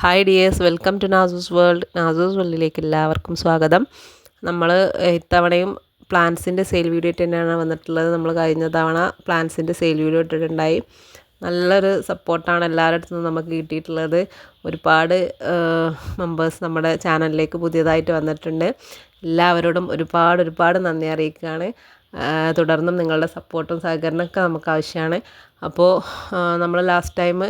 Hi dears welcome to Nasoos world Nasoos വേൾഡിലേക്ക് എല്ലാവർക്കും സ്വാഗതം. നമ്മൾ ഇത്തവണയും പ്ലാന്റ്സിന്റെ സെയിൽ വീഡിയോ തന്നെയാണ് വന്നിട്ടുള്ളത്. നമ്മൾ കഴിഞ്ഞ തവണ പ്ലാന്റ്സിന്റെ സെയിൽ വീഡിയോ ഇട്ടിട്ടുണ്ടായി. നല്ലൊരു സപ്പോർട്ടാണ് എല്ലാവരുടെ അടുത്തും നമുക്ക് കിട്ടിയിട്ടുള്ളത്. ഒരുപാട് മെമ്പേഴ്സ് നമ്മുടെ ചാനലിലേക്ക് പുതിയതായിട്ട് വന്നിട്ടുണ്ട്. എല്ലാവരോടും ഒരുപാട് ഒരുപാട് നന്ദി അറിയിക്കുകയാണ്. തുടർന്നും നിങ്ങളുടെ സപ്പോർട്ടും സഹകരണമൊക്കെ നമുക്ക് ആവശ്യമാണ്. അപ്പോൾ നമ്മൾ ലാസ്റ്റ് ടൈം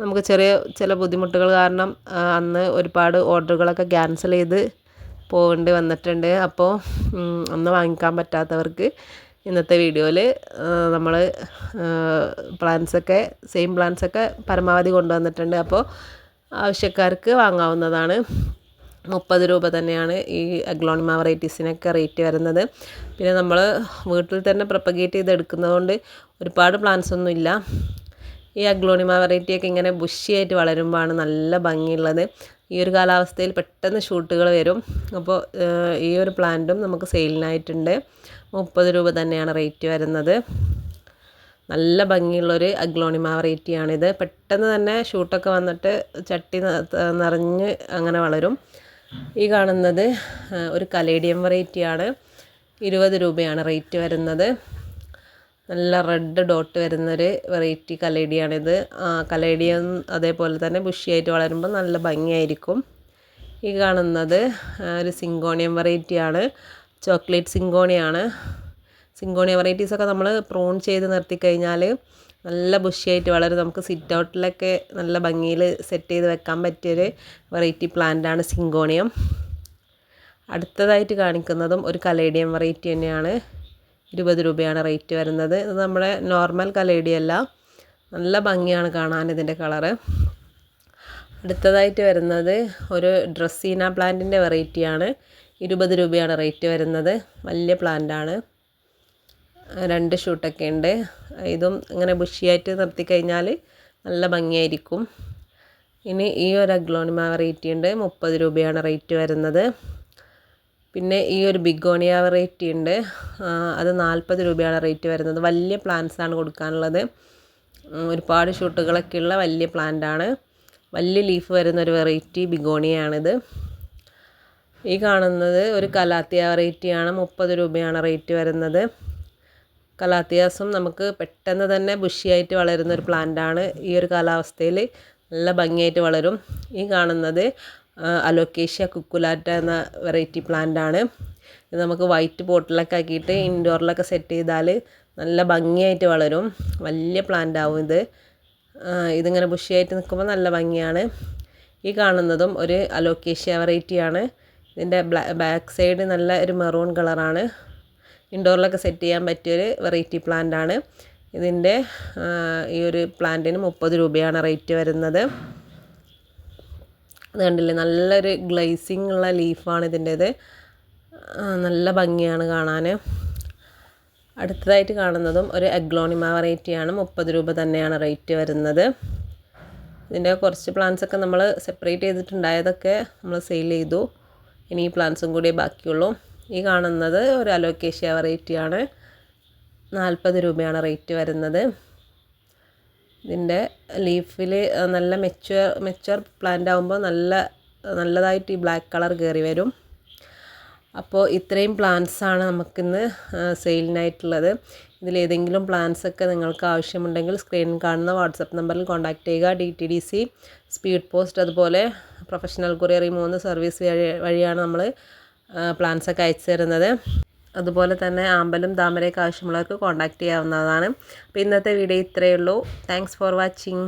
നമുക്ക് ചെറിയ ചില ബുദ്ധിമുട്ടുകൾ കാരണം അന്ന് ഒരുപാട് ഓർഡറുകളൊക്കെ ക്യാൻസൽ ചെയ്ത് പോകേണ്ടി വന്നിട്ടുണ്ട്. അപ്പോൾ അന്ന് വാങ്ങിക്കാൻ പറ്റാത്തവർക്ക് ഇന്നത്തെ വീഡിയോയിൽ നമ്മൾ പ്ലാൻസൊക്കെ സെയിം പ്ലാൻസൊക്കെ പരമാവധി കൊണ്ടുവന്നിട്ടുണ്ട്. അപ്പോൾ ആവശ്യക്കാർക്ക് വാങ്ങാവുന്നതാണ്. മുപ്പത് രൂപ തന്നെയാണ് ഈ അഗ്ലോണിമ വെറൈറ്റീസിനൊക്കെ റേറ്റ് വരുന്നത്. പിന്നെ നമ്മൾ വീട്ടിൽ തന്നെ പ്രൊപ്പഗേറ്റ് ചെയ്ത് എടുക്കുന്നതുകൊണ്ട് ഒരുപാട് പ്ലാൻസ് ഒന്നും ഇല്ല ഈ അഗ്ലോണിമ വെറൈറ്റിയൊക്കെ ഇങ്ങനെ ബുഷിയായിട്ട് വളരുമ്പോഴാണ് നല്ല ഭംഗിയുള്ളത്. ഈ ഒരു കാലാവസ്ഥയിൽ പെട്ടെന്ന് ഷൂട്ടുകൾ വരും. അപ്പോൾ ഈ ഒരു പ്ലാന്റും നമുക്ക് സെയിലിനായിട്ടുണ്ട്. മുപ്പത് രൂപ തന്നെയാണ് റേറ്റ് വരുന്നത്. നല്ല ഭംഗിയുള്ളൊരു അഗ്ലോണിമ വെറൈറ്റിയാണിത്. പെട്ടെന്ന് തന്നെ ഷൂട്ടൊക്കെ വന്നിട്ട് ചട്ടി നിറഞ്ഞ് അങ്ങനെ വളരും. ഈ കാണുന്നത് ഒരു കലേഡിയം വെറൈറ്റിയാണ്. ഇരുപത് രൂപയാണ് റേറ്റ് വരുന്നത്. നല്ല റെഡ് ഡോട്ട് വരുന്നൊരു വെറൈറ്റി കലേഡിയാണിത് കലേഡിയം അതേപോലെ തന്നെ ബുഷിയായിട്ട് വളരുമ്പോൾ നല്ല ഭംഗിയായിരിക്കും. ഈ കാണുന്നത് ഒരു സിങ്കോണിയം വെറൈറ്റിയാണ് ചോക്ലേറ്റ് സിങ്കോണിയാണ്. സിങ്കോണിയ വെറൈറ്റീസൊക്കെ നമ്മൾ പ്രൂൺ ചെയ്ത് നിർത്തി കഴിഞ്ഞാൽ നല്ല ബുഷിയായിട്ട് വളരെ. നമുക്ക് സിറ്റ് ഔട്ടിലൊക്കെ നല്ല ഭംഗിയിൽ സെറ്റ് ചെയ്ത് വെക്കാൻ പറ്റിയൊരു വെറൈറ്റി പ്ലാന്റാണ് സിങ്കോണിയം. അടുത്തതായിട്ട് കാണിക്കുന്നതും ഒരു കലേഡിയം വെറൈറ്റി തന്നെയാണ്. ഇരുപത് രൂപയാണ് റേറ്റ് വരുന്നത്. ഇത് നമ്മുടെ നോർമൽ കലേഡിയല്ല നല്ല ഭംഗിയാണ് കാണാൻ ഇതിന്റെ കളറ്. അടുത്തതായിട്ട് വരുന്നത് ഒരു ഡ്രസ്സീന പ്ലാന്റിന്റെ വെറൈറ്റിയാണ്. ഇരുപത് രൂപയാണ് റേറ്റ് വരുന്നത്. വലിയ പ്ലാന്റാണ്. രണ്ട് ഷൂട്ടൊക്കെ ഉണ്ട്. ഇതും ഇങ്ങനെ ബുഷിയായിട്ട് നിർത്തി കഴിഞ്ഞാൽ നല്ല ഭംഗിയായിരിക്കും. ഇനി ഈ ഒരു അഗ്ലോണിമ വെറൈറ്റി ഉണ്ട്. മുപ്പത് രൂപയാണ് റേറ്റ് വരുന്നത്. പിന്നെ ഈ ഒരു ബിഗോണിയ വെറൈറ്റി ഉണ്ട്. അത് നാൽപ്പത് രൂപയാണ് റേറ്റ് വരുന്നത്. വലിയ പ്ലാന്റ്സ് ആണ് കൊടുക്കാനുള്ളത്. ഒരുപാട് ഷൂട്ടുകളൊക്കെ ഉള്ള വലിയ പ്ലാന്റാണ് വലിയ ലീഫ് വരുന്ന ഒരു വെറൈറ്റി ബിഗോണിയാണിത് ഈ കാണുന്നത് ഒരു കലാത്തിയ വെറൈറ്റിയാണ് മുപ്പത് രൂപയാണ് റേറ്റ് വരുന്നത്. കലാത്തിയാസും നമുക്ക് പെട്ടെന്ന് തന്നെ ബുഷിയായിട്ട് വളരുന്ന ഒരു പ്ലാന്റാണ് ഈ ഒരു കാലാവസ്ഥയിൽ നല്ല ഭംഗിയായിട്ട് വളരും. ഈ കാണുന്നത് അലോക്കേഷ്യ കുക്കുലാറ്റ എന്ന വെറൈറ്റി പ്ലാന്റ് ആണ്. ഇത് നമുക്ക് വൈറ്റ് ബോട്ടിലൊക്കെ ആക്കിയിട്ട് ഇൻഡോറിലൊക്കെ സെറ്റ് ചെയ്താൽ നല്ല ഭംഗിയായിട്ട് വളരും. വലിയ പ്ലാന്റ് ആവും ഇത്. ഇതിങ്ങനെ ബുഷിയായിട്ട് നിൽക്കുമ്പോൾ നല്ല ഭംഗിയാണ്. ഈ കാണുന്നതും ഒരു അലോക്കേഷ്യ വെറൈറ്റിയാണ് ഇതിന്റെ ബാക്ക് സൈഡ് നല്ല ഒരു മെറൂൺ കളറാണ് ഇൻഡോറിലൊക്കെ സെറ്റ് ചെയ്യാൻ പറ്റിയൊരു വെറൈറ്റി പ്ലാന്റ് ആണ്. ഇതിന്റെ ഈ ഒരു പ്ലാന്റിന് മുപ്പത് രൂപയാണ് റേറ്റ് വരുന്നത്. അത് കണ്ടില്ലേ? നല്ലൊരു ഗ്ലേസിങ് ഉള്ള ലീഫാണ് ഇതിന്റേത്. നല്ല ഭംഗിയാണ് കാണാൻ അടുത്തതായിട്ട് കാണുന്നതും ഒരു എഗ്ലോണിമ വെറൈറ്റിയാണ്. മുപ്പത് രൂപ തന്നെയാണ് റേറ്റ് വരുന്നത്. ഇതിന്റെ കുറച്ച് പ്ലാന്റ്സ് ഒക്കെ നമ്മൾ സെപ്പറേറ്റ് ചെയ്തിട്ടുണ്ടായതൊക്കെ നമ്മൾ സെയിൽ ചെയ്തു. ഇനി ഈ പ്ലാന്റ്സും കൂടിയേ ബാക്കിയുള്ളൂ. ഈ കാണുന്നത് ഒരു അലോക്കേഷ്യ വെറൈറ്റിയാണ്. നാൽപ്പത് രൂപയാണ് റേറ്റ് വരുന്നത്. ഇതിന്റെ ലീഫിൽ നല്ല മെച്ചുവർ മെച്ചുവർ പ്ലാന്റ് ആകുമ്പോൾ നല്ല നല്ലതായിട്ട് ഈ ബ്ലാക്ക് കളർ കയറി വരും. അപ്പോൾ ഇത്രയും പ്ലാന്റ്സാണ് നമുക്കിന്ന് സെയിലിനായിട്ടുള്ളത് ഇതിലേതെങ്കിലും പ്ലാൻസ് ഒക്കെ നിങ്ങൾക്ക് ആവശ്യമുണ്ടെങ്കിൽ സ്ക്രീനിൽ കാണുന്ന വാട്സപ്പ് നമ്പറിൽ കോൺടാക്റ്റ് ചെയ്യുക. D T D C speed post അതുപോലെ പ്രൊഫഷണൽ കൊറിയർ ഈ മൂന്ന് സർവീസ് വഴി വഴിയാണ് നമ്മൾ പ്ലാൻസൊക്കെ അയച്ചു തരുന്നത്. അതുപോലെ തന്നെ ആമ്പലും താമരയൊക്കെ ആവശ്യമുള്ളവർക്ക് കോൺടാക്റ്റ് ചെയ്യാവുന്നതാണ്. അപ്പോൾ ഇന്നത്തെ വീഡിയോ ഇത്രയേ ഉള്ളൂ. Thanks for watching